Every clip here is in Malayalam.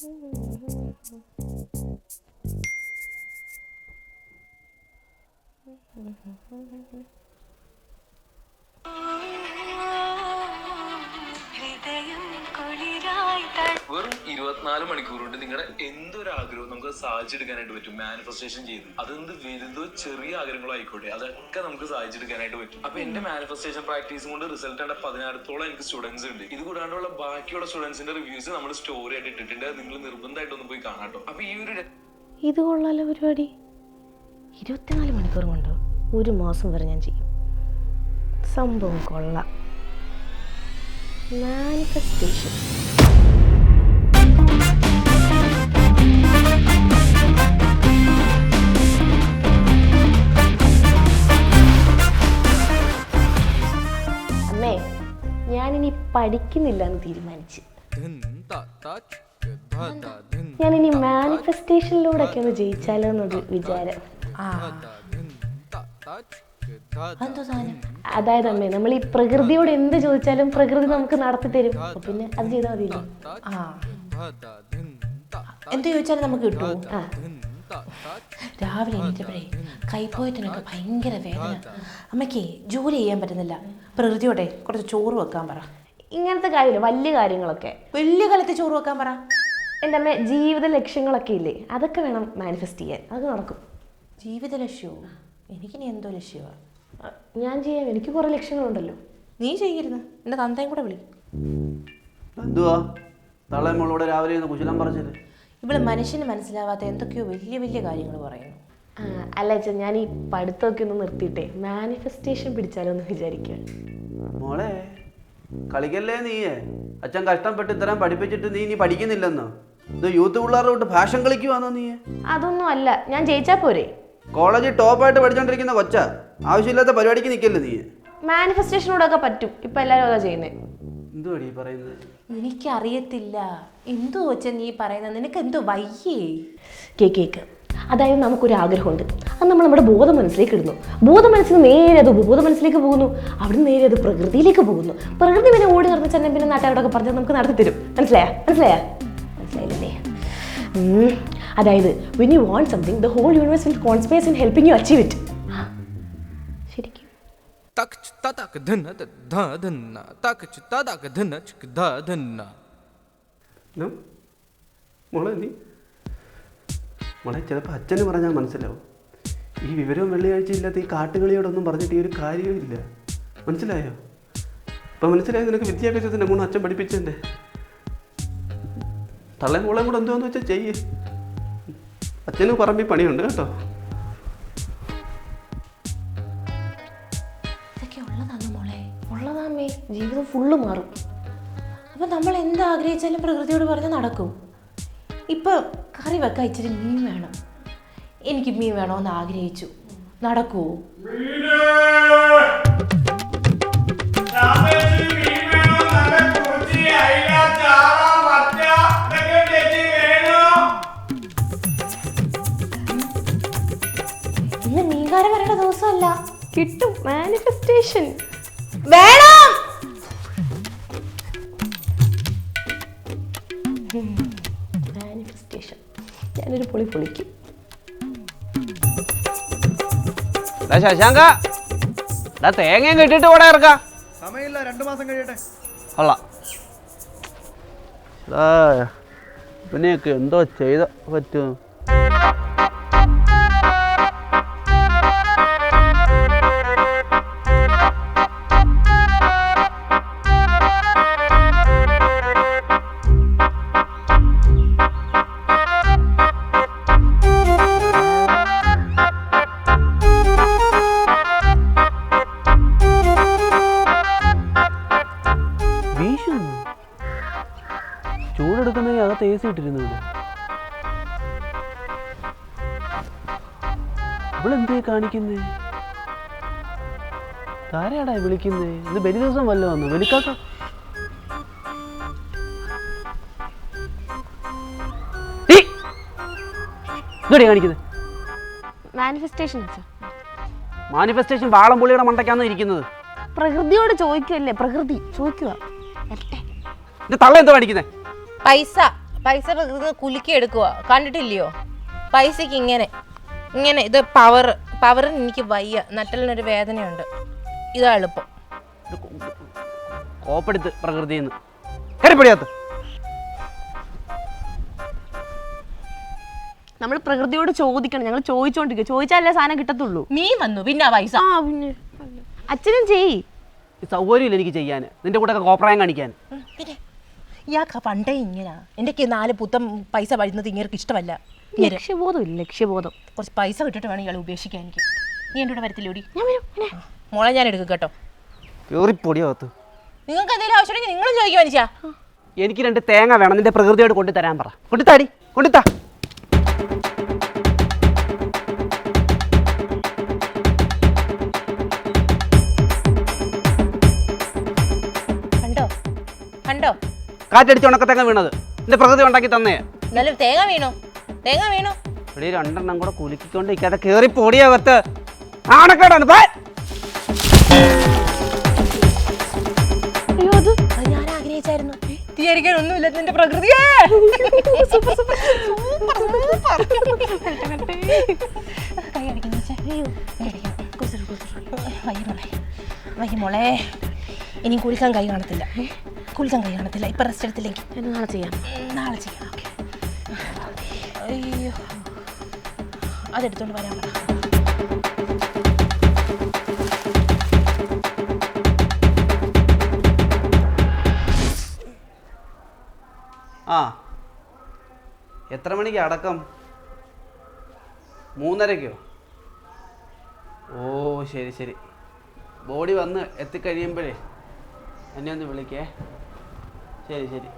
Mm-hmm. ഇരുപത്തിനാല് മണിക്കൂർ കൊണ്ട് നിങ്ങളുടെ എന്തൊരു ആഗ്രഹവും നമുക്ക് സാധിച്ചെടുക്കാനായിട്ട് പറ്റും? മാനിഫെസ്റ്റേഷൻ ചെയ്ത്. അതെന്ത് വലുതോ ചെറിയ ആഗ്രഹങ്ങളോ ആയിക്കോട്ടെ അതൊക്കെ നമുക്ക് സാധിച്ചെടുക്കാനായിട്ട് പറ്റും. അപ്പൊ എന്റെ മാനിഫെസ്റ്റേഷൻ പ്രാക്ടീസ് കൊണ്ട് റിസൾട്ട് ആണ്ട് പതിനായിരത്തോളം എനിക്ക് സ്റ്റുഡൻസ് ഉണ്ട്. ഇത് കൂടാണ്ടുള്ള ബാക്കിയുള്ള സ്റ്റുഡൻസിന്റെ റിവ്യൂസ് നമ്മൾ സ്റ്റോറി ആയിട്ട് ഇട്ടിട്ടുണ്ട്. നിങ്ങൾ നിർബന്ധമായിട്ടൊന്ന് പോയി കാണാട്ടോ അപ്പൊ ഈ ഒരു ഇത് കൊള്ളാലോ പരിപാടി. ഇരുപത്തിനാല് മണിക്കൂർ കൊണ്ടോ ഒരു മാസം വരെ ഞാൻ ചെയ്യും. സംഭവം കൊള്ളാം. മാനിഫെസ്റ്റേഷൻ അമ്മേ ഞാനിനി പഠിക്കുന്നില്ല എന്ന് തീരുമാനിച്ചു. ഞാനിനി മാനിഫെസ്റ്റേഷനിലൂടെയൊക്കെ ഒന്ന് ജയിച്ചാലോ എന്നൊരു വിചാരം അതായത് അമ്മേ നമ്മൾ ഈ പ്രകൃതിയോട് എന്ത് ചോദിച്ചാലും പ്രകൃതി നമുക്ക് നടത്തി തരും പിന്നെ അത് ചെയ്താൽ മതിയല്ലോ. ആ. എന്ത് ചോദിച്ചാലും നമുക്ക് കിട്ടുമോ ആ. രാവിലെ എണീറ്റപ്പോഴേ കൈപ്പോയത്തിനൊക്കെ ഭയങ്കര വേദന. അമ്മയ്ക്ക് ജോലി ചെയ്യാൻ പറ്റുന്നില്ല. പ്രകൃതിയോടെ കുറച്ച് ചോറ് വെക്കാൻ പറ. ഇങ്ങനത്തെ കാര്യമില്ല? വലിയ കാര്യങ്ങളൊക്കെ. വലിയ കാലത്ത് ചോറ് വെക്കാൻ പറ. എന്റെ അമ്മ ജീവിത ലക്ഷ്യങ്ങളൊക്കെ ഇല്ലേ? അതൊക്കെ വേണം മാനിഫെസ്റ്റ് ചെയ്യാൻ. അത് നടക്കും. ജീവിത ലക്ഷ്യവും എനിക്കിനി എന്തോ ലക്ഷ്യമാണ് ഞാൻ ചെയ്യാം. എനിക്ക് കുറേ ലക്ഷ്യങ്ങളുണ്ടല്ലോ. നീ ചെയ്യരുത്. എന്റെ തന്തയും കൂടെ വിളി. എന്തുവാ? തള്ളേ മോളോട് രാവിലെ ഒന്ന് കുശലം പറിച്ചിട്ട് ഇവൾ മനുഷ്യന് മനസ്സിലാവാത്ത എന്തൊക്കെയോ വലിയ വലിയ കാര്യങ്ങൾ പറയുന്നു. ആ, അല്ല അച്ഛൻ ഞാൻ ഈ പഠിത്തമൊക്കെ ഒന്ന് നിർത്തിയിട്ടെ. മാനിഫെസ്റ്റേഷൻ പിടിച്ചാലോ എന്ന് വിചാരിക്കുക മോളെ കളിക്കല്ലേ നീയേ? അച്ഛൻ കഷ്ടപ്പെട്ട് ഇത്രയും പഠിപ്പിച്ചിട്ട് നീ ഇനി പഠിക്കുന്നില്ലെന്നോ? ഇത് യൂത്ത് പിള്ളേരുടെ വിട്ട് ഫാഷൻ കളിക്കുവാന്നോ നീ അതൊന്നും അല്ല ഞാൻ ജയിച്ചാ പോരെ. കോളേജിൽ ടോപ്പായിട്ട് പഠിച്ചോണ്ടിരിക്കുന്ന കൊച്ച. ആവശ്യമില്ലാത്ത പരിപാടിക്ക് നിൽക്കല്ലേ നീ മാനിഫെസ്റ്റേഷനോടൊക്കെ പറ്റും. ഇപ്പൊ എല്ലാരും അതാ ചെയ്യുന്നത് എന്തുവാടി ഈ പറയുന്നത്? എനിക്കറിയത്തില്ല. എന്തോ വെച്ച നീ പറയുന്നത്? നിനക്ക് എന്തോ വയ്യേ കേക്ക് കേക്ക് അതായത് നമുക്കൊരു ആഗ്രഹമുണ്ട് അത് നമ്മൾ നമ്മുടെ ബോധ മനസ്സിലേക്ക് ഇടുന്നു. ബോധ മനസ്സിൽ നേരെ അത് ബോധ മനസ്സിലേക്ക് പോകുന്നു. അവിടെ നേരെ അത് പ്രകൃതിയിലേക്ക് പോകുന്നു. പ്രകൃതി പിന്നെ ഓടി നടന്ന് ചെന്നൈ പിന്നെ നാട്ടുകാരോടൊക്കെ പറഞ്ഞാൽ നമുക്ക് നടത്തി തരും. മനസ്സിലായാ? മനസ്സിലായാ? മനസ്സിലായില്ലേ? അതായത് when you want something the whole universe will conspire in helping you achieve it tak ch ധന tak dhan da dha ധന na tak ch ta tak dhan ch da dhan na ഉം? മോളെ നീ. മോളെ ചിലപ്പോൾ അച്ഛന് പറഞ്ഞാൽ മനസ്സിലാവും. ഈ വിവരവും വെള്ളിയാഴ്ച ഇല്ലാത്ത ഈ കാട്ടുകളിയോടൊന്നും പറഞ്ഞിട്ട് ഈ ഒരു കാര്യവും മനസ്സിലായോ? അപ്പം മനസ്സിലായോ നിനക്ക് വിദ്യാഭ്യാസത്തിന്റെ ഗുണം അച്ഛൻ പഠിപ്പിച്ചെന്റെ തള്ളേ മോളെ കൂടെ എന്തോന്ന് വെച്ചാൽ ചെയ്യ്. അച്ഛന് പറമ്പിൽ പണിയുണ്ട് കേട്ടോ. ജീവിതം ഫുള്ള് മാറും. അപ്പം നമ്മൾ എന്ത് ആഗ്രഹിച്ചാലും പ്രകൃതിയോട് പറഞ്ഞ് നടക്കും. ഇപ്പോൾ കറി വെക്കാൻ ഇച്ചിരി മീൻ വേണം. എനിക്ക് മീൻ വേണമെന്ന് ആഗ്രഹിച്ചു. നടക്കുമോ ഇന്ന് മീൻകാരൻ വരേണ്ട ദിവസമല്ല. കിട്ടും. മാനിഫെസ്റ്റേഷൻ വേണം! പൊളി പുളിക്കും. ശശാങ്ക. തേങ്ങയും കിട്ടിട്ട് ഇവിടെ ഇറക്കാം. സമയമില്ല രണ്ടു മാസം കഴിയട്ടെ. കൊള്ളാം. പിന്നെയൊക്കെ എന്തോ ചെയ്ത പറ്റും. അകത്ത് എ സി ഇട്ടിരുന്നു ഇവളെന്തേ കാണിക്കുന്നേ? താരയാടാ വിളിക്കുന്നേ? ഇത് ബലി ദിവസം വല്ല വന്നു. വെലിക്കാക്ക കാണിക്കുന്നത് മാനിഫെസ്റ്റേഷൻ മാനിഫെസ്റ്റേഷൻ വാളംപുള്ളിയുടെ മണ്ടയ്ക്കാന്ന് ഇരിക്കുന്നത്. പ്രകൃതിയോട് ചോദിക്കുമല്ലേ പ്രകൃതി. ചോദിക്കുക തള്ള എന്തോ കാണിക്കുന്നേ? പൈസ. പൈസ കുലുക്കി എടുക്കുക കണ്ടിട്ടില്ലയോ? പൈസക്ക് ഇങ്ങനെ ഇങ്ങനെ ഇത് പവർ പവറിന് എനിക്ക് വയ്യ. നട്ടലിനൊരു വേദനയുണ്ട്. ഇതാ എളുപ്പം. കോപ്പെടുത്ത് പ്രകൃതിന്ന് കരപ്പടിയാത്ത നമ്മൾ പ്രകൃതിയോട് ചോദിക്കണം. ഞങ്ങൾ ചോദിച്ചോണ്ടിരിക്കുക ചോദിച്ചാലേ സാധനം കിട്ടത്തുള്ളൂ. നീ വന്നു. പിന്നെ ആ പൈസ. ആ പിന്നെ. അച്ഛനും ചെയ്. സൗകര്യമില്ല എനിക്ക് ചെയ്യാൻ നിന്റെ കൂടെ കോപ്രായം കാണിക്കാൻ. ഇയാൾക്ക് പണ്ടേ ഇങ്ങനെ. എന്റെ നാല് പുത്തം പൈസ വരുന്നത് ഇങ്ങനെ ഇഷ്ടമല്ല. ലക്ഷ്യബോധം ഇല്ല ലക്ഷ്യബോധം. കുറച്ച് പൈസ കിട്ടിട്ട് വേണം ഇയാൾ ഉപേക്ഷിക്കാൻ എനിക്ക്. നീ എന്റെ കൂടെ വരത്തില്ലോടി മോളെ ഞാൻ എടുക്കും കേട്ടോ. നിങ്ങൾക്ക് എന്തെങ്കിലും ആവശ്യമുണ്ടെങ്കിൽ നിങ്ങളും ചോദിക്കുക മനുഷ്യ. എനിക്ക് രണ്ട് തേങ്ങ വേണം നിന്റെ പ്രകൃതിയോട് കൊണ്ടുതരാൻ പറ. കൊണ്ടുത്താടി കൊണ്ടുത്താ. കാറ്റടിച്ച് ഉണക്കത്തേങ്ങ വീണത്. എന്റെ പ്രകൃതി ഉണ്ടാക്കി തന്നേ. എന്നാലും തേങ്ങ വീണു. തേങ്ങ വീണു. ഇവിടെ രണ്ടെണ്ണം കൂടെ കുലുക്കിക്കൊണ്ട് ഇക്കാതെ കേറി പൊടിയാകത്ത് ആണക്കേടാണ് പോ അയ്യോ അത് ഞാൻ ആഗ്രഹിച്ചായിരുന്നു. തീയരിക്കാൻ ഒന്നുമില്ല നിന്റെ പ്രകൃതിയേ. സൂപ്പർ സൂപ്പർ വെച്ചാ. കൈ അടിക്കണം. വയ്യ മോളെ വയ്യ മോളെ. ഇനി കുളിക്കാൻ കൈ കാണത്തില്ല. കുളിക്കാൻ കഴിയണത്തില്ല ഇപ്പം റെസ്റ്റ് എടുത്തില്ലെങ്കിൽ. നാളെ ചെയ്യാം. നാളെ ചെയ്യാം ഓക്കെ അയ്യോ. അതെടുത്തോണ്ട് വരാൻ പറ. ആ. എത്ര മണിക്ക് അടക്കം? മൂന്നരയ്ക്കോ ഓ ശരി ശരി. ബോഡി വന്ന് എത്തിക്കഴിയുമ്പോഴേ എന്നെ ഒന്ന് വിളിക്കേ. ശരി ശരി.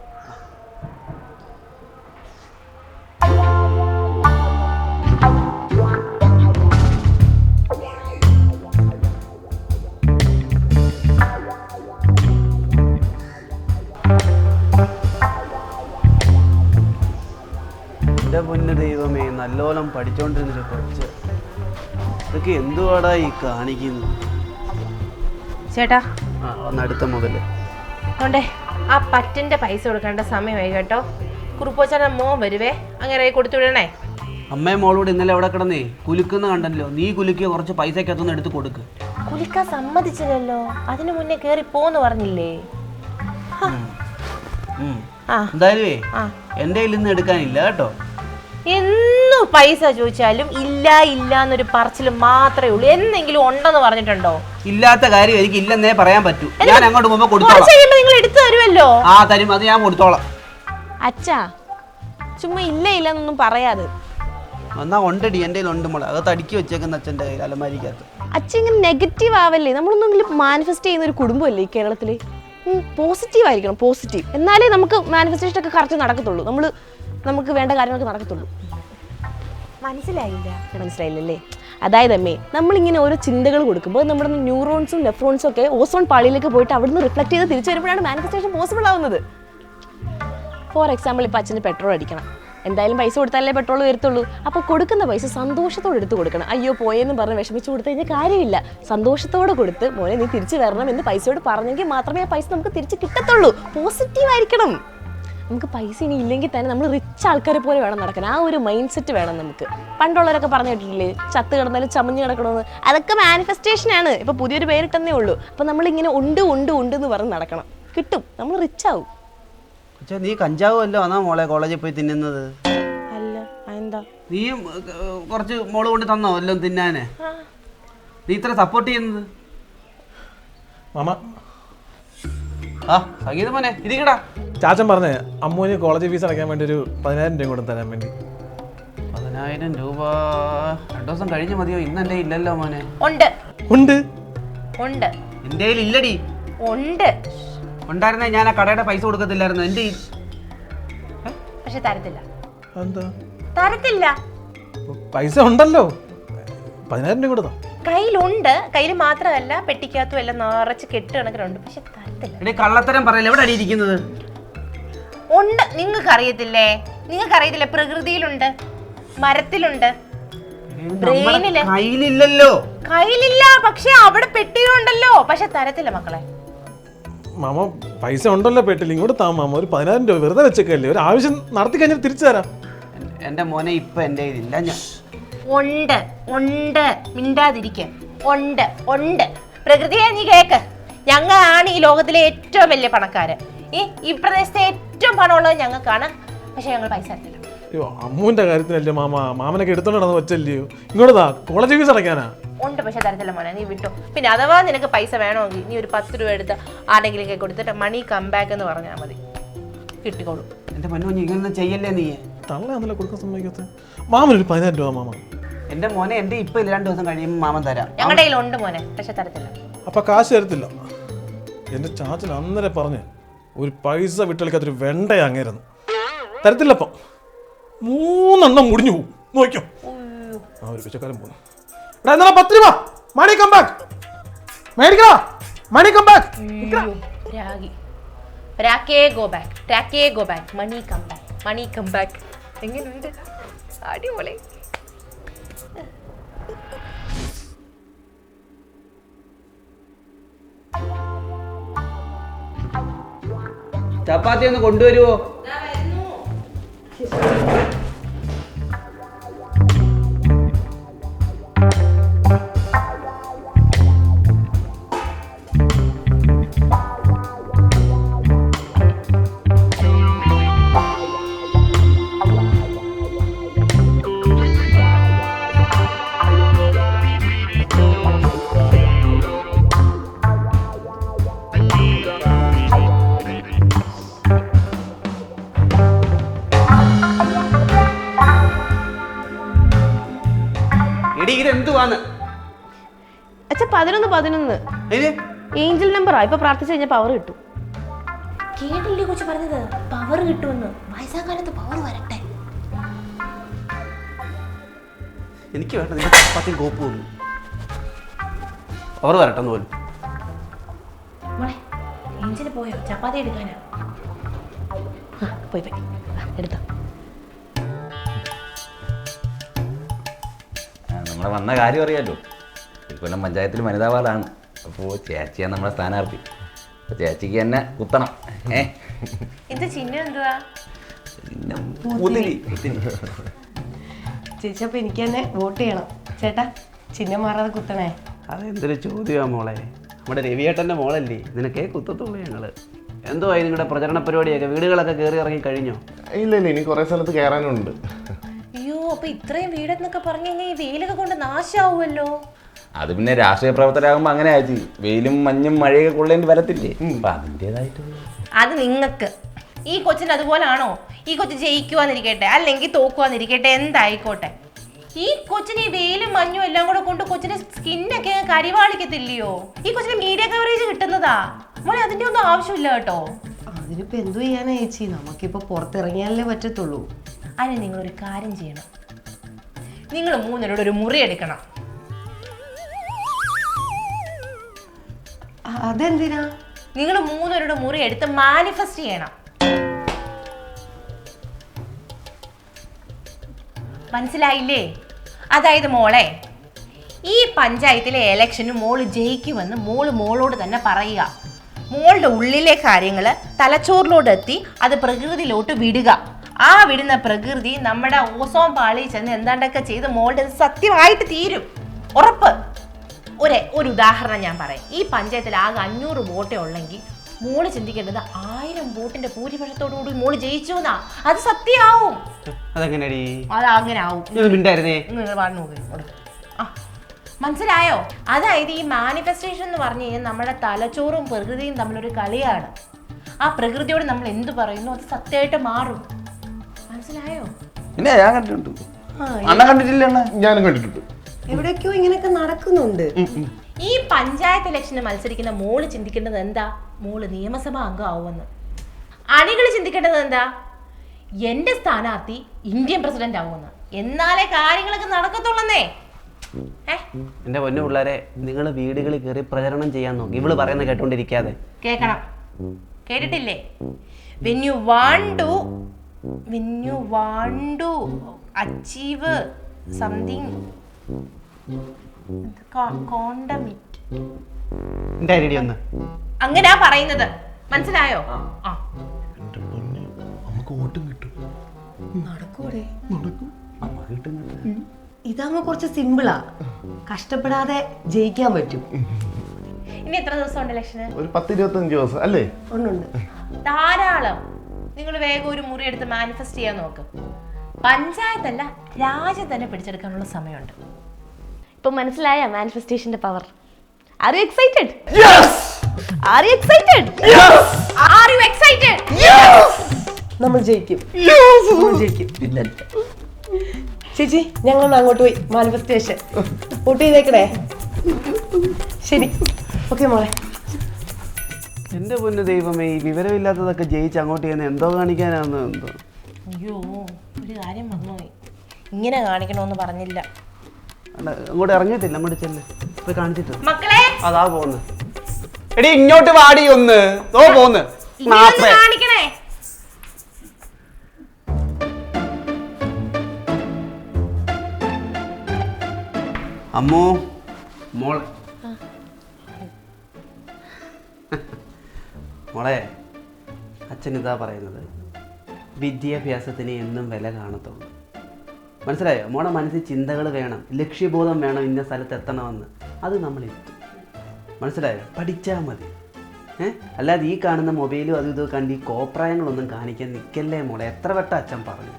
എന്റെ പൊന്നു ദൈവമേ നല്ലോണം പഠിച്ചോണ്ടിരുന്നൊരു കൊച്ച്? ഇതൊക്കെ എന്തുവാടാ ഈ കാണിക്കുന്നു ചേട്ടാ. ആ ഒന്ന് അടുത്ത മുതൽ അതുകൊണ്ടേ ആ പറ്റിന്റെ പൈസ കൊടുക്കേണ്ട സമയമായി കേട്ടോ. കുറുപ്പോച്ചാൻ മോൻ വരുവേ അങ്ങനെ കൊടുത്തു വിടണേ. അമ്മയും മോളോട് ഇന്നലെ അവിടെ കിടന്നേ? കുലുക്കുന്ന കണ്ടല്ലോ. നീ കുലുക്കിയ കുറച്ച് പൈസക്കകത്തൊന്ന് എടുത്ത് കൊടുക്ക്. കുലിക്കാൻ സമ്മതിച്ചില്ലല്ലോ. അതിനു മുന്നേ കേറി പോന്ന് പറഞ്ഞില്ലേ? എന്തായാലും എന്റെ കയ്യിൽ നിന്ന് എടുക്കാനില്ല കേട്ടോ. എന്നും പൈസ ചോദിച്ചാലും ഇല്ല ഇല്ല എന്നൊരു പറച്ചിൽ മാത്രമേ ഉള്ളൂ. എന്തെങ്കിലും ഉണ്ടെന്ന് പറഞ്ഞിട്ടുണ്ടോ? ഇല്ലാത്ത കാര്യം എനിക്ക് ഇല്ലെന്നേ പറയാൻ പറ്റൂ. ഞാൻ അങ്ങോട്ട് കുറച്ച് കൊടുത്തോളാം. കഴിയുമ്പോ നിങ്ങൾ എടുത്തു തരുമല്ലോ? ആ തരും. അത് ഞാൻ കൊടുത്തോളാം. അച്ഛാ ചുമ്മാ ഇല്ല ഇല്ല എന്നൊന്നും പറയാതെ. എന്നാ ഉണ്ടടി എന്റെ ഉണ്ട് മോളെ. അത് തടിക്കി വെച്ചേക്കുന്ന അച്ഛന്റെ കയ്യിൽ അലമാരിക്കകത്ത്. അച്ഛൻ ഇങ്ങനെ നെഗറ്റീവ് ആവല്ലേ? നമ്മളൊന്നെങ്കിലും മാനിഫെസ്റ്റ് ചെയ്യുന്ന ഒരു കുടുംബമല്ലേ ഈ കേരളത്തിൽ പോസിറ്റീവ് ആയിരിക്കണം പോസിറ്റീവ് എന്നാലേ നമുക്ക് മാനിഫെസ്റ്റേഷൻ ഒക്കെ കറക്റ്റ് നടക്കത്തുള്ളൂ. നമ്മൾ നമുക്ക് വേണ്ട കാര്യങ്ങളൊക്കെ നടക്കത്തുള്ളൂ. മനസ്സിലായില്ല. മനസ്സിലായില്ലല്ലേ? അതായത് അമ്മേ നമ്മളിങ്ങനെ ഓരോ ചിന്തകൾ കൊടുക്കുമ്പോൾ നമ്മുടെ ന്യൂറോൺസും നെഫ്രോൺസും ഒക്കെ ഓസോൺ പാളിയിലേക്ക് പോയിട്ട് അവിടുന്ന് റിഫ്ലക്ട് ചെയ്ത് തിരിച്ചു വരുമ്പോഴാണ് മാനിഫെസ്റ്റേഷൻ പോസിബിൾ ആവുന്നത്. ഫോർ എക്സാമ്പിൾ ഇപ്പം അച്ഛന് പെട്രോൾ അടിക്കണം. എന്തായാലും പൈസ കൊടുത്താലേ പെട്രോൾ വരത്തുള്ളൂ. അപ്പോൾ കൊടുക്കുന്ന പൈസ സന്തോഷത്തോടെ എടുത്ത് കൊടുക്കണം. അയ്യോ പോയെന്ന് പറഞ്ഞ് വിഷമിച്ച് കൊടുത്തു കഴിഞ്ഞാൽ കാര്യമില്ല. സന്തോഷത്തോടെ കൊടുത്ത് മോനെ നീ തിരിച്ചു വരണം എന്ന് പൈസയോട് പറഞ്ഞെങ്കിൽ മാത്രമേ ആ പൈസ നമുക്ക് തിരിച്ച് കിട്ടത്തുള്ളൂ. പോസിറ്റീവ് ആയിരിക്കണം. നമുക്ക് പൈസ ഇനി ഇല്ലെങ്കിൽ തന്നെ നമ്മൾ റിച്ച് ആൾക്കാരെ പോലെ വേണം നടക്കാൻ. ആ ഒരു മൈൻഡ് സെറ്റ് വേണം നമുക്ക്. പണ്ടുള്ളവരൊക്കെ പറഞ്ഞു കേട്ടിട്ടില്ലേ ചത്ത് കിടന്നാലും ചമഞ്ഞ് കിടക്കണമെന്ന് അതൊക്കെ മാനിഫെസ്റ്റേഷൻ ആണ്. ഇപ്പൊ പുതിയൊരു പേരിട്ടെന്നേ ഉള്ളൂ. അപ്പൊ നമ്മൾ ഇങ്ങനെ ഉണ്ട് ഉണ്ട് ഉണ്ട് എന്ന് പറഞ്ഞ് നടക്കണം. കിട്ടും. നമ്മൾ റിച്ച് ആവും. നീ കഞ്ചാവ് അല്ലോ ആണോ മോളെ കോളേജിൽ പോയി തിന്നുന്നത്? അല്ല എന്താ നീ കുറച്ച് മോൾ കൊണ്ട് തന്നോ എല്ലാം തിന്നാനെ? നീ ഇത്ര സപ്പോർട്ട് ചെയ്യുന്നത്? മാമ. ആ സംഗീതമോനെ ഇരിക്കടാ. ചാച്ചൻ പറഞ്ഞേ അമ്മൂന് കോളേജ് ഫീസ് അടയ്ക്കാൻ വേണ്ടി ഒരു പതിനായിരം രൂപ കൂടെ തരാൻ വേണ്ടി. പതിനായിരം രൂപ. രണ്ടു ദിവസം കഴിഞ്ഞ മതിയോ? ഇന്നെ ഇല്ലല്ലോ മോനെ. ഉണ്ട്. ഉണ്ട്? ഉണ്ട്. എന്റെ ഇല്ലടി. ഉണ്ട്. ഉണ്ടായിരുന്നേ ഞാൻ ആ കടയുടെ പൈസ കൊടുക്കത്തില്ലായിരുന്നു. എന്റെ ഈ- പക്ഷെ തരത്തില്ല. എന്താ തരത്തില്ല. പൈസ ഉണ്ടല്ലോ. പതിനായിരം രൂപ കൊടുത്തോ കയ്യിലുണ്ട്. കയ്യിൽ മാത്രമല്ല പെട്ടിക്കകത്തും എല്ലാം നിറച്ച് കെട്ട് കണക്കിനുണ്ട് പക്ഷെ തരത്തില്ല. എടി കള്ളത്തരം പറയല്ലേ? എവിടെ അടിയിരിക്കുന്നത് ഉണ്ട്. നിങ്ങൾക്ക് അറിയത്തില്ലേ നിങ്ങൾക്ക് അറിയത്തില്ലേ പ്രകൃതിയിലുണ്ട് മരത്തിലുണ്ട് ബ്രെയിനിൽ. കയ്യിലില്ലല്ലോ. കയ്യിലില്ല പക്ഷെ അവിടെ പെട്ടിയുണ്ടല്ലോ പക്ഷെ തരത്തില്ല മക്കളെ. മാമ പൈസ ഉണ്ടല്ലോ പെട്ടില്ല ഇങ്ങോട്ട് താ മാമ. ഒരു പതിനായിരം രൂപ വെറുതെ വെച്ചേക്കല്ലേ. ഒരു ആവശ്യം നടത്തി കഴിഞ്ഞാൽ തിരിച്ചു തരാം. എന്റെ മോനെ ഇപ്പൊ എന്റെ ഇതില്ല ഞാൻ ഉണ്ട് ഉണ്ട്. മിണ്ടാതിരിക്ക. ഉണ്ട് ഉണ്ട്. പ്രകൃതിയെ നീ കേക്ക്. ഞങ്ങളാണ് ഈ ലോകത്തിലെ ഏറ്റവും വലിയ പണക്കാര്. ഈ ഈ പ്രദേശത്തെ ഏറ്റവും പണമുള്ളത് ഞങ്ങൾക്കാണ്. പക്ഷെ ഞങ്ങൾ പൈസ തരില്ല അയ്യോ അമ്മുവിന്റെ കാര്യത്തിനല്ലേ മാമ? മാമനൊക്കെ എടുത്തോണ്ട് നടന്ന് വെച്ചല്ലയോ ഇങ്ങോട്ട് താ കോളേജ് ഫീസ് അടയ്ക്കാനാ? ഉണ്ട് പക്ഷെ തരത്തില്ല മോനെ നീ വിട്ടു. പിന്നെ അഥവാ നിനക്ക് പൈസ വേണമെങ്കിൽ നീ ഒരു പത്ത് രൂപ എടുത്ത് ആരെങ്കിലും കൊടുത്തിട്ട് മണി കംബാക്ക് എന്ന് പറഞ്ഞാൽ മതി. കിട്ടിക്കോളൂ. എന്റെ പൊന്നു ഇങ്ങനെ ചെയ്യല്ലേ നീ? തള്ളയാന്നല്ലോ കൊടുക്കാൻ സമ്മതിക്കത്തെ മാമനൊരു പതിനായിരം രൂപ മാമ. എന്റെ മോനെ എന്റെ ഇപ്പം രണ്ട് ദിവസം കഴിയുമ്പോൾ മാമൻ തരാം. ഞങ്ങളുടെ കയ്യിൽ ഉണ്ട് മോനെ പക്ഷെ തരത്തില്ല. അപ്പൊ കാശ് തരത്തില്ല. എന്റെ ചാച്ചൻ അന്നേരം പറഞ്ഞ് ഒരു പൈസ വിട്ടളിക്കാത്തൊരു വെണ്ടയാ അങ്ങേരുന്നു. തരത്തില്ല അപ്പം മൂന്നെണ്ണം മുടിഞ്ഞു പോകും നോക്കിയോ? ആ ഒരു പിച്ചക്കാലം പോകുന്നു എടാ എന്നാ പത്ത് രൂപ? Money come back. മേടിക്കടാ. Money come back. Ragi. രാക്കേ go back. രാക്കേ go back. Money come back. Money come back. എങ്ങനെയുണ്ട് അടിപൊളി. ചപ്പാത്തി ഒന്ന് കൊണ്ടുവരുമോ പതിനൊന്ന്. ഏഞ്ചൽ നമ്പർ ഏഞ്ചൽ നമ്പറാ ഇപ്പൊ പ്രാർത്ഥിച്ചു കഴിഞ്ഞാൽ പവർ കിട്ടും. കേട്ടില്ലേ കൊച്ചു പറഞ്ഞത്? പവർ കിട്ടുമെന്ന്. വയസ്സാകാലത്ത് പവർ വരട്ടെ. എനിക്ക് വേണ്ട. നിന്റെ ചപ്പാത്തിയും കോപ്പും പവർ അവർ വരട്ടെന്ന് പോലും. മോളെ ഏഞ്ചിന് പോയോ? ചപ്പാത്തി എടുക്കാനാ? ആ, പോയി പോയി. ആ, എടുത്തോ. നമ്മളെ വന്ന കാര്യം അറിയാലോ. ഇക്കൊല്ലം പഞ്ചായത്തിൽ വനിതാ വാർഡാണ് അപ്പോൾ ചേച്ചിയാണ് നമ്മളെ സ്ഥാനാർത്ഥി. അപ്പോൾ ചേച്ചിക്ക് തന്നെ കുത്തണം. ഏ? ഇത് ചിഹ്നം എന്തുവാ? ചേച്ചി അപ്പൊ എനിക്ക് തന്നെ വോട്ട് ചെയ്യണം. ചേട്ടാ ചിഹ്നം മാറാതെ കുത്തണേ. അതെന്തൊരു ചോദ്യമാ മോളെ. നമ്മുടെ രവിയേട്ടന്റെ മോളല്ലേ? നിനക്കേ കുത്തത്തുള്ളൂ ഞങ്ങൾ. എന്തോ ആയി നിങ്ങളുടെ പ്രചരണ പരിപാടിയൊക്കെ? വീടുകളൊക്കെ കയറി ഇറങ്ങി കഴിഞ്ഞോ? ഇല്ല ഇല്ല ഇനി കുറേ സ്ഥലത്ത് കയറാനുണ്ട് അയ്യോ അപ്പൊ ഇത്രയും വീടെന്നൊക്കെ പറഞ്ഞു കഴിഞ്ഞാൽ ഈ വെയിലൊക്കെ കൊണ്ട് നാശാവുമല്ലോ അത് പിന്നെ രാഷ്ട്രീയ പ്രവർത്തകരാകുമ്പോൾ അങ്ങനെ ആയി. വെയിലും മഞ്ഞും മഴയൊക്കെ കൊള്ളേണ്ടി വരത്തില്ലേ? അപ്പം അതിന്റേതായിട്ട് അത് നിങ്ങൾക്ക്. ഈ കൊച്ചിന് അതുപോലാണോ? ഈ കൊച്ചു ജയിക്കുവാന്നിരിക്കട്ടെ അല്ലെങ്കിൽ തോക്കുവാന്നിരിക്കട്ടെ എന്തായിക്കോട്ടെ. ഈ കൊച്ചിന് ഈ വെയിലും മഞ്ഞും എല്ലാം കൂടെ കൊണ്ട് കൊച്ചിന്റെ സ്കിന്നൊക്കെ കരിവാളിക്കത്തില്ലയോ? ഈ കൊച്ചിന് മീഡിയ കവറേജ് കിട്ടുന്നതാ. മോളെ അതിന്റെ ഒന്നും ആവശ്യമില്ല കേട്ടോ. അതിനിപ്പോ എന്തു ചെയ്യാനാ ചേച്ചി? നമുക്കിപ്പോ പുറത്തിറങ്ങിയാലേ പറ്റത്തുള്ളൂ. അതിന് നിങ്ങളൊരു കാര്യം ചെയ്യണം. നിങ്ങൾ മൂന്നരോട് ഒരു മുറി എടുക്കണം. അതെന്തിനാ? നിങ്ങൾ മൂന്നുപേരുടെ മുറി എടുത്ത് മാനിഫെസ്റ്റ് ചെയ്യണം. മനസ്സിലായില്ലേ? അതായത് മോളെ ഈ പഞ്ചായത്തിലെ ഇലക്ഷന് മോൾ ജയിക്കുമെന്ന് മോൾ മോളോട് തന്നെ പറയുക. മോളുടെ ഉള്ളിലെ കാര്യങ്ങൾ തലച്ചോറിലോട്ട് എത്തി അത് പ്രകൃതിയിലോട്ട് വിടുക. ആ വിടുന്ന പ്രകൃതി നമ്മുടെ ഓസോം പാളി ചെന്ന് എന്താണ്ടൊക്കെ ചെയ്ത് മോളുടെ സത്യമായിട്ട് തീരും. ഉറപ്പ്. ഒരു ഒരു ഉദാഹരണം ഞാൻ പറയാം. ഈ പഞ്ചായത്തിൽ ആകെ അഞ്ഞൂറ് വോട്ടേ ഉള്ളെങ്കിൽ മോൾ ചിന്തിക്കേണ്ടത് ആയിരം വോട്ടിന്റെ ഭൂരിപക്ഷത്തോടുകൂടി മോൾ ജയിച്ചു എന്നാ അത് സത്യമാവും. അതെങ്ങനെയാടി അത് അങ്ങനെ ആവും. മനസ്സിലായോ? അതായത് ഈ മാനിഫെസ്റ്റേഷൻ എന്ന് പറഞ്ഞു കഴിഞ്ഞാൽ നമ്മുടെ തലച്ചോറും പ്രകൃതിയും തമ്മിലൊരു കളിയാണ്. ആ പ്രകൃതിയോട് നമ്മൾ എന്ത് പറയുന്നു അത് സത്യമായിട്ട് മാറും. മനസ്സിലായോ? ഞാൻ കണ്ടിട്ടുണ്ട്. ഞാനും കണ്ടിട്ടുണ്ട്. എവിടെയൊക്കെയോ ഇങ്ങനെയൊക്കെ നടക്കുന്നുണ്ട്. ഈ പഞ്ചായത്ത് ഇലക്ഷന് മത്സരിക്കുന്ന മോൾ ചിന്തിക്കേണ്ടത് എന്താ? മോൾ നിയമസഭാ അംഗമാവുമെന്ന്. അണികൾ ചിന്തിക്കേണ്ടത് എന്താ? എന്റെ സ്ഥാനാർത്ഥി ഇന്ത്യൻ പ്രസിഡന്റ് ആവുമെന്ന്. എന്നാലേ കാര്യങ്ങളൊക്കെ നടക്കത്തുള്ളന്നേ. എന്റെ എന്റെ പൊന്നു പിള്ളേരെ നിങ്ങൾ വീടുകളിൽ കയറി പ്രചരണം ചെയ്യാൻ നോക്കി. ഇവൾ പറയുന്നത് കേട്ടോണ്ടിരിക്കാതെ. കേക്കണം കേട്ടിട്ടില്ലേ? When you want to when you want to achieve something കോണ്ടമിറ്റ്. ഒന്ന്? അങ്ങനെയാ പറയുന്നത്. മനസ്സിലായോ? ആ. നമുക്ക് വോട്ടും കിട്ടും. നടക്കൂടെ? കിട്ടുന്നുണ്ട് ഇതാകുമ്പോൾ കുറച്ച് സിമ്പിളാ. കഷ്ടപ്പെടാതെ ജയിക്കാൻ പറ്റും. ഇനി എത്ര ദിവസം ഉണ്ട് ഇലക്ഷന്? ഒരു പത്ത് ഇരുപത്തഞ്ച് ദിവസം അല്ലേ? ഒന്നുണ്ട് ധാരാളം. നിങ്ങൾ വേഗം ഒരു മുറി എടുത്ത് മാനിഫെസ്റ്റ് ചെയ്യാൻ നോക്ക്. പഞ്ചായത്തല്ല രാജ്യം തന്നെ പിടിച്ചെടുക്കാനുള്ള സമയമുണ്ട്. ഇപ്പൊ മനസ്സിലായ മാനിഫെസ്റ്റേഷന്റെ power are you excited are you excited are you excited നമ്മൾ ജയിക്കും. നമ്മൾ ജയിക്കും. ചേച്ചി ഞങ്ങൾ അങ്ങോട്ട് പോയി. മാനിഫെസ്റ്റേഷൻ വോട്ട് ചെയ്തേക്കണേ? ശരി. ഓക്കെ മോളെ. എന്റെ പൊന്നു ദൈവമേ ഈ വിവരമില്ലാത്തതൊക്കെ ജയിച്ച് അങ്ങോട്ട് ചെയ്യുന്ന എന്തോ കാണിക്കാനാണെന്ന് എന്തോ. അയ്യോ ഒരു കാര്യം മറന്നുപോയി. ഇങ്ങനെ കാണിക്കണമെന്ന് പറഞ്ഞില്ല. അങ്ങോട്ട് ഇറങ്ങിയിട്ടില്ല അങ്ങോട്ട് ചെല്ല്. പോയി കാണിച്ചിട്ട് മക്കളെ! അതാ പോന്ന്. എടി ഇങ്ങോട്ട് വാടി ഒന്ന്. ഓ പോന്ന്. കാണിക്കണേ. അമ്മോ മോളെ. മോളെ അച്ഛൻ ഇതാ പറയുന്നത്. വിദ്യാഭ്യാസത്തിന് എന്നും വില കാണത്തുള്ളൂ. മനസ്സിലായോ? നമ്മുടെ മനസ്സിൽ ചിന്തകൾ വേണം ലക്ഷ്യബോധം വേണം ഇന്ന സ്ഥലത്ത് എത്തണമെന്ന്. അത് നമ്മൾ എത്തും. മനസ്സിലായോ? പഠിച്ചാൽ മതി. ഏ? അല്ലാതെ ഈ കാണുന്ന മൊബൈലും അതും ഇതും കണ്ട് ഈ കോപ്രായങ്ങളൊന്നും കാണിക്കാൻ നിൽക്കല്ലേ മോളെ? എത്ര വട്ടം അച്ഛൻ പറഞ്ഞു.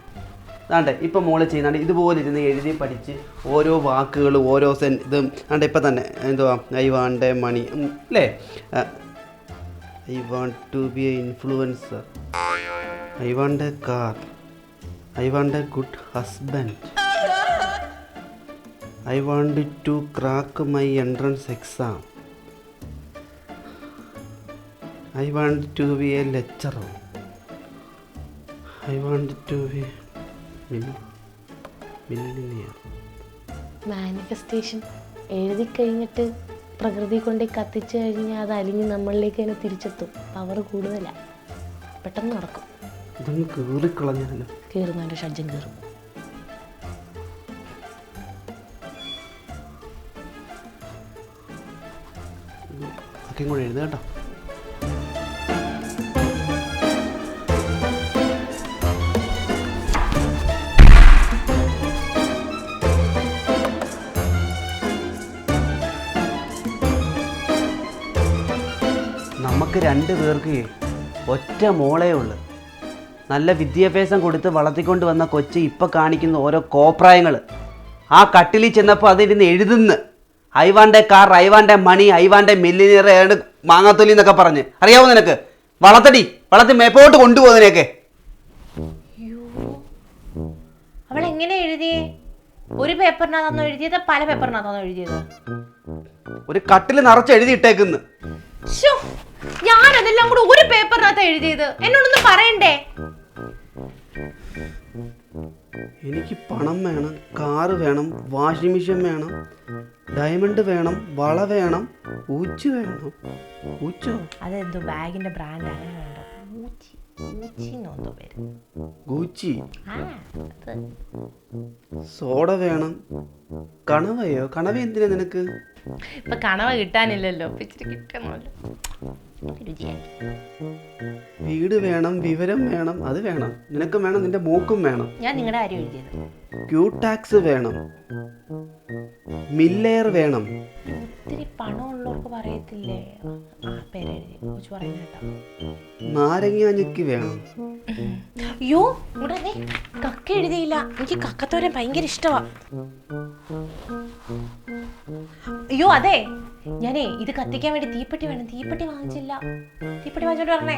അതാണ്ട് ഇപ്പം മോളെ ചെയ്യുന്നുണ്ട് ഇതുപോലെ ഇരുന്ന് എഴുതി പഠിച്ച് ഓരോ വാക്കുകൾ ഓരോ സെൻ ഇതും അതാണ്ട് ഇപ്പം തന്നെ എന്തുവാ? ഐ വാണ്ട് എ മണി അല്ലേ I want to be a influencer. I want a car. I want a good husband I want to crack my entrance exam I want to be a lecturer I want to be manifestation എഴുതി കഴിഞ്ഞിട്ട് പ്രകൃതി കൊണ്ട് കത്തിച്ചു കഴിഞ്ഞാൽ അത് അലിഞ്ഞ് നമ്മളിലേക്ക് തന്നെ തിരിച്ചെത്തും. പവർ കൂടുതലാണ് പെട്ടെന്ന് നടക്കും. ഇതൊന്ന് കീറിക്കളഞ്ഞാലോ? കീറുന്നതിന്റെ ഷഡ്ജം കീറും. ഒക്കെ കൂടെ എഴുതുക കേട്ടോ. നമുക്ക് രണ്ട് പേർക്ക് ഒറ്റ മോളേ ഉള്ളു. നല്ല വിദ്യാഭ്യാസം കൊടുത്ത് വളർത്തിക്കൊണ്ട് വന്ന കൊച്ച് ഇപ്പം കാണിക്കുന്ന ഓരോ കോപ്രായങ്ങൾ ആ കട്ടിലിൽ ചെന്നപ്പോൾ അതിരുന്ന് എഴുതുന്നു. ഐവാന്റെ കാർ ഐവാന്റെ മണി ഐവാന്റെ മില്ലിനിയർ ഏണ്ട് മാങ്ങാത്തൊലി എന്നൊക്കെ പറഞ്ഞ്. അറിയാവോ നിനക്ക്? വളർത്തടി വളർത്തി മേപ്പോട്ട് കൊണ്ടുപോകുന്നതിനെയൊക്കെ അവൾ എങ്ങനെ എഴുതിയേ ഒരു പേപ്പറിനകത്താണോ എഴുതിയത്? പല പേപ്പറിനകത്താണോ എഴുതിയത്? ഒരു കട്ടിൽ നിറച്ച് എഴുതിയിട്ടേക്കുന്നു. ഞാൻ അതെല്ലാം കൂടെ ഒരു പേപ്പറിനകത്ത് എഴുതിയത്. എന്നോടൊന്നും പറയണ്ടേ? എനിക്ക് പണം വേണം കാറ് വേണം വാഷിംഗ് മെഷീൻ വേണം ഡയമണ്ട് വേണം വള വേണം ഊച്ച് വേണം. ഊച്ചോ? അതെന്തോ ബാഗിന്റെ ബ്രാൻഡ് അങ്ങനെ ഊച്ചി ഊച്ചി പേര്. ഗൂച്ചി. ആ അത്. സോഡ വേണം. കണവയോ? കണവ എന്തിനാ നിനക്ക്? ഇപ്പൊ കണവ കിട്ടാനില്ലല്ലോ ഇപ്പൊ ഇച്ചിരി കിട്ടണമല്ലോ വീട് വേണം വിവരം വേണം അത് വേണം. നിനക്ക് വേണം നിന്റെ മൂക്കും വേണം. ഞാൻ നിങ്ങളുടെ കാര്യം എഴുതിയത്. ക്യൂ ടാക്സ് വേണം. മില്ലയർ വേണം. ഒത്തിരി പണം ഉള്ളവർക്ക് പറയത്തില്ലേ? ആ പേര് എഴുതി കൊച്ചു പറയുന്ന കേട്ടോ. നാരങ്ങാഞ്ഞിക്ക് വേണം. അയ്യോ ഇവിടെ വന്നേ. കക്ക എഴുതിയില്ല. എനിക്ക് കക്കത്തോരൻ ഭയങ്കര ഇഷ്ടമാ അയ്യോ അതെ. ഞാനേ ഇത് കത്തിക്കാൻ വേണ്ടി തീപ്പെട്ടി വേണം. തീപ്പെട്ടി വാങ്ങിച്ചില്ല. തീപ്പെട്ടി വാങ്ങിച്ചോണ്ട് പറഞ്ഞേ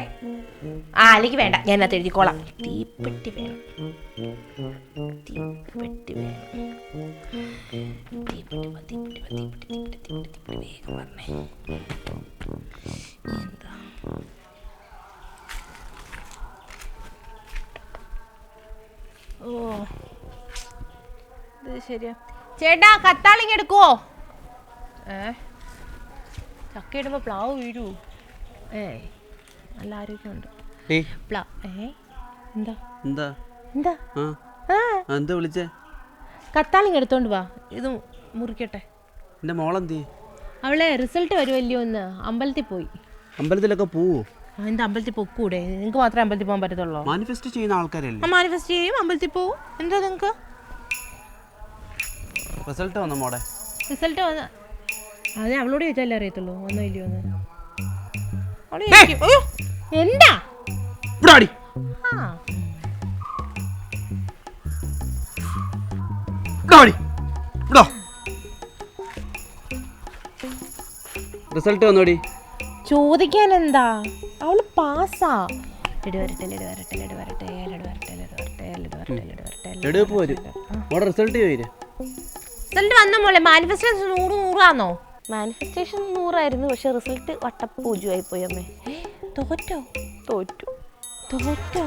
ആ അല്ലെങ്കിൽ വേണ്ട. ഞാൻ അത് എഴുതിക്കോളാം. തീപ്പെട്ടി വേണം. തീപ്പെട്ടി വേണം. തീപ്പെട്ടി വാ, തീപ്പെട്ടി വാ, തീപ്പെട്ടി, തീപ്പെട്ടി, തീപ്പെട്ടി, തീപ്പെട്ടി, വേഗം പറഞ്ഞേ എന്താ? ഓ. ഇത് ശരിയാ. ചേട്ടാ കത്താളിങ്ങെടുക്കുവോ ഏ? ചക്ക ഇടുമ്പോ പ്ലാവ് വീഴൂ. ഏ നല്ല ആരോഗ്യമുണ്ട്. പ്ലാ ഏ എന്താ? എന്താ? എന്താ? എന്താ വിളിച്ചേ? കത്താളിങ് എടുത്തോണ്ട് വാ. ഇത് മുറിക്കട്ടെ. എന്റെ മോളെന്തി? അവളെ റിസൾട്ട് വരുമല്ലോ ഒന്ന് അമ്പലത്തിൽ പോയി. അമ്പലത്തിലൊക്കെ പോവോ? എന്റെ അമ്പലത്തിൽ പൊക്കൂടെ? നിങ്ങൾക്ക് മാത്രമേ അമ്പലത്തിൽ പോകാൻ പറ്റത്തുള്ളൂ? മാനിഫെസ്റ്റ് ചെയ്യുന്ന ആൾക്കാരല്ലേ? മാനിഫെസ്റ്റ് ചെയ്യും അമ്പലത്തിൽ പോവും. എന്താ നിങ്ങൾക്ക് റിസൾട്ട് വന്നു മോടെ റിസൾട്ട് വന്ന അതെ അവളോട് ചോദിച്ചാലേ അറിയത്തുള്ളൂ? ഒന്നും ഇല്ലയോ എന്ന്. അവൾ ചോദിക്കും, "അയ്യോ, എന്താ? ഇവിടെ ആടി ആ. ഇവിടോ റിസൾട്ട് വന്നോടി. ചോദിക്കാൻ എന്താ അവൾ പാസ്സാ. ലഡു വരട്ടെ ലഡു വരട്ടെ ലഡു വരട്ടെ ലഡു വരട്ടെ ലഡു വരട്ടെ ലഡു വരട്ടെ ലഡു വരട്ടെ എടുപ്പ് വരും മോടെ റിസൾട്ട് ചോദിര് റിസൾട്ട് വന്ന മോളെ? മാനിഫെസ്റ്റേഷൻ നൂറ് നൂറാന്നോ മാനിഫെസ്റ്റേഷൻ നൂറായിരുന്നു പക്ഷെ റിസൾട്ട് വട്ടപ്പൂജയായി പോയി അമ്മേ. തോറ്റോ? തോറ്റു. തോറ്റോ?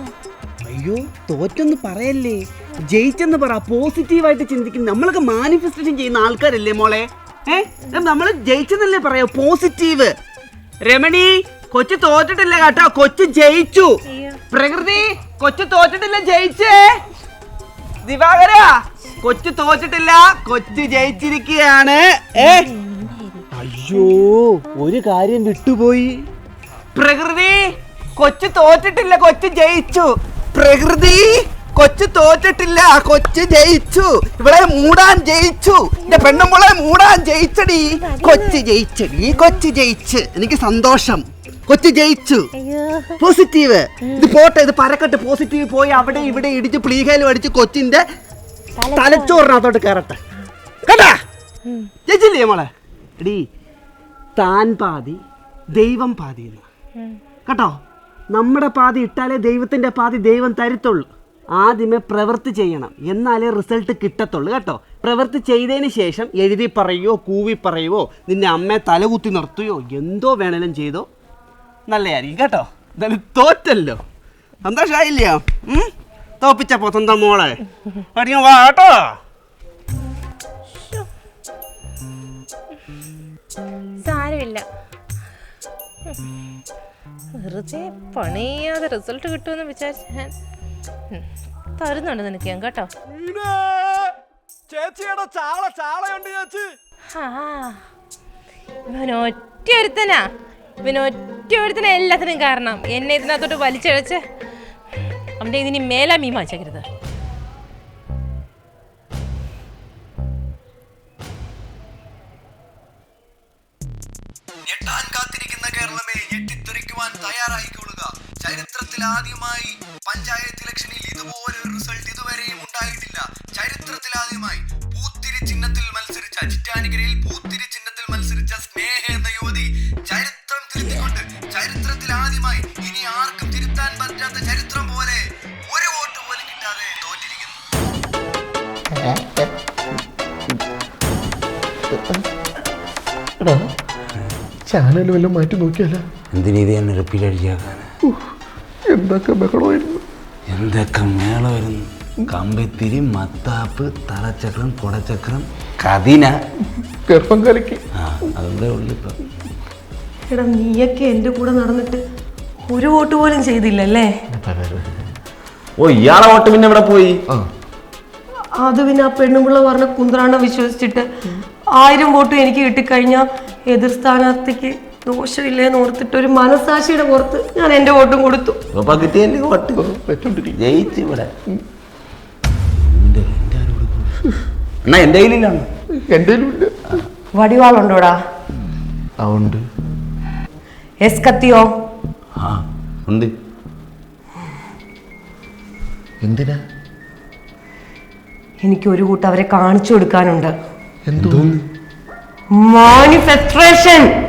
അയ്യോ തോറ്റൊന്ന് പറയല്ലേ? ജയിച്ചെന്ന് പറ പോസിറ്റീവായിട്ട് ചിന്തിക്കും. നമ്മളൊക്കെ മാനിഫെസ്റ്റേഷൻ ചെയ്യുന്ന ആൾക്കാരല്ലേ മോളെ? ഏ? നമ്മൾ ജയിച്ചെന്നല്ലേ പറയാ? പോസിറ്റീവ് രമണി കൊച്ചു തോറ്റിട്ടില്ല കേട്ടോ. കൊച്ചു ജയിച്ചു. പ്രകൃതി കൊച്ചു തോറ്റിട്ടില്ല ജയിച്ചേ. ദിവാകര കൊച്ചു തോറ്റിട്ടില്ല കൊച്ചു ജയിച്ചിരിക്കുകയാണ്. ഏ? അയ്യോ ഒരു കാര്യം വിട്ടുപോയി. പ്രകൃതി കൊച്ചു തോറ്റിട്ടില്ല കൊച്ചു ജയിച്ചു. പ്രകൃതി കൊച്ചു തോറ്റിട്ടില്ല കൊച്ചു ജയിച്ചു. ഇവിടെ മൂടാൻ ജയിച്ചു. എന്റെ പെണ്ണുമ്പോളെ മൂടാൻ ജയിച്ചടി. കൊച്ചു ജയിച്ചടി കൊച്ചു ജയിച്ച്. എനിക്ക് സന്തോഷം. കൊച്ചു ജയിച്ചു. പോസിറ്റീവ്. ഇത് പോട്ടെ ഇത് പരക്കട്ട്. പോസിറ്റീവ് പോയി അവിടെ ഇവിടെ ഇടിച്ച് പ്ലീഹയിൽ അടിച്ച് കൊച്ചിന്റെ തലച്ചോറിനകത്തോട്ട് കയറട്ടെ കേട്ടാ? ജയിച്ചില്ലേ മോളെ? എടി താൻ പാതി ദൈവം പാതി എന്ന്. കേട്ടോ? നമ്മുടെ പാതി ഇട്ടാലേ ദൈവത്തിന്റെ പാതി ദൈവം തരത്തുള്ളൂ. ആദ്യമേ പ്രവൃത്തി ചെയ്യണം. എന്നാലേ റിസൾട്ട് കിട്ടത്തുള്ളൂ. കേട്ടോ? പ്രവൃത്തി ചെയ്തതിന് ശേഷം എഴുതി പറയുവോ കൂവി പറയുവോ നിന്നെ അമ്മയെ തലകുത്തി നിർത്തുകയോ എന്തോ വേണേലും ചെയ്തോ? നല്ലതായിരിക്കും കേട്ടോ? എന്തായാലും തോറ്റല്ലോ. സന്തോഷമായില്ലയോ? തോപ്പിച്ചപ്പോ സ്വന്തം മോളെ. പഠിക്കാൻ വാ കേട്ടോ? സാരമില്ല വെറുതെ പണിയാതെ റിസൾട്ട് കിട്ടുമെന്ന് വിചാരിച്ച ഞാൻ തരുന്നുണ്ട് നിനക്ക് ഞാൻ കേട്ടോ. ചേച്ചിയുടെ ചാള ചാളയുണ്ട് ചേച്ചി. ഒരുത്തനാ ഇവൻ ഒരുത്തനാ എല്ലാത്തിനും കാരണം. എന്നെ ഇതിനകത്തോട്ട് വലിച്ചഴച്ച്. അവന്റെ ഇതിന് മേലാ മീൻ വാങ്ങിച്ചേക്കരുത്. തയ്യാറായിക്കൊള്ളുക ചരിത്രത്തിൽ ആദ്യമായി പഞ്ചായത്ത് ഇലക്ഷനിൽ ഇതുപോലെ ഒരു റിസൾട്ട് ഇതുവരെയും ഉണ്ടായിട്ടില്ല. ചരിത്രത്തിൽ ആദ്യമായി പൂത്തിരി ചിഹ്നത്തിൽ മത്സരിച്ച ചിറ്റാനിക്കരയിൽ പൂത്തിരി ചിഹ്നത്തിൽ മത്സരിച്ച സ്നേഹ എന്ന യുവതി ചരിത്രം തിരുത്തിക്കൊണ്ട് ചരിത്രത്തിൽ ആദ്യമായി ഇനി ആർക്കും തിരുത്താൻ പറ്റാത്ത ചരിത്രം പോലെ ഒരു വോട്ട് പോലും കിട്ടാതെ തോറ്റിരിക്കുന്നു. ചാനൽ വല്ലതും മാറ്റി നോക്കിയാലോ എന്തിനീ ഇത് തന്നെ റിപ്പീറ്റ് അടിച്ചാക്കാൻ എന്തൊക്കെ ബഹളമായിരുന്നു. എന്തൊക്കെ മേളമായിരുന്നു. കമ്പിത്തിരി മത്താപ്പ് തലച്ചക്രം കുടച്ചക്രം കതിന. ഗർഭം കലക്കി. ആ അതെന്താ ഉള്ളു ഇപ്പം. എടാ നീയൊക്കെ എന്റെ കൂടെ നടന്നിട്ട് ഒരു വോട്ട് പോലും ചെയ്തില്ലല്ലേ? ഓ ഇയാളെ വോട്ട് പിന്നെ ഇവിടെ പോയി? അത് പിന്നെ ആ പെണ്ണുപിള്ള പറഞ്ഞ കുന്ത്രാണ്ട വിശ്വസിച്ചിട്ട് ആയിരം വോട്ട് എനിക്ക് കിട്ടിക്കഴിഞ്ഞാൽ എതിർ സ്ഥാനാർത്ഥിക്ക് ദോഷമില്ലേന്ന് ഓർത്തിട്ട് ഒരു മനസാക്ഷിയുടെ പുറത്ത് ഞാൻ എന്റെ വോട്ടും കൊടുത്തു. വോട്ട്. ജയിച്ചു ഇവിടെ. എന്റെ പോയി. അണ്ണാ എന്റെ വടിവാളുണ്ടോടാ? എസ് കത്തിയോ? ആ ഉണ്ട്. എന്തിനാ? എനിക്ക് ഒരു കൂട്ടം അവരെ കാണിച്ചു കൊടുക്കാനുണ്ട്. മാനിഫെസ്ട്രേഷൻ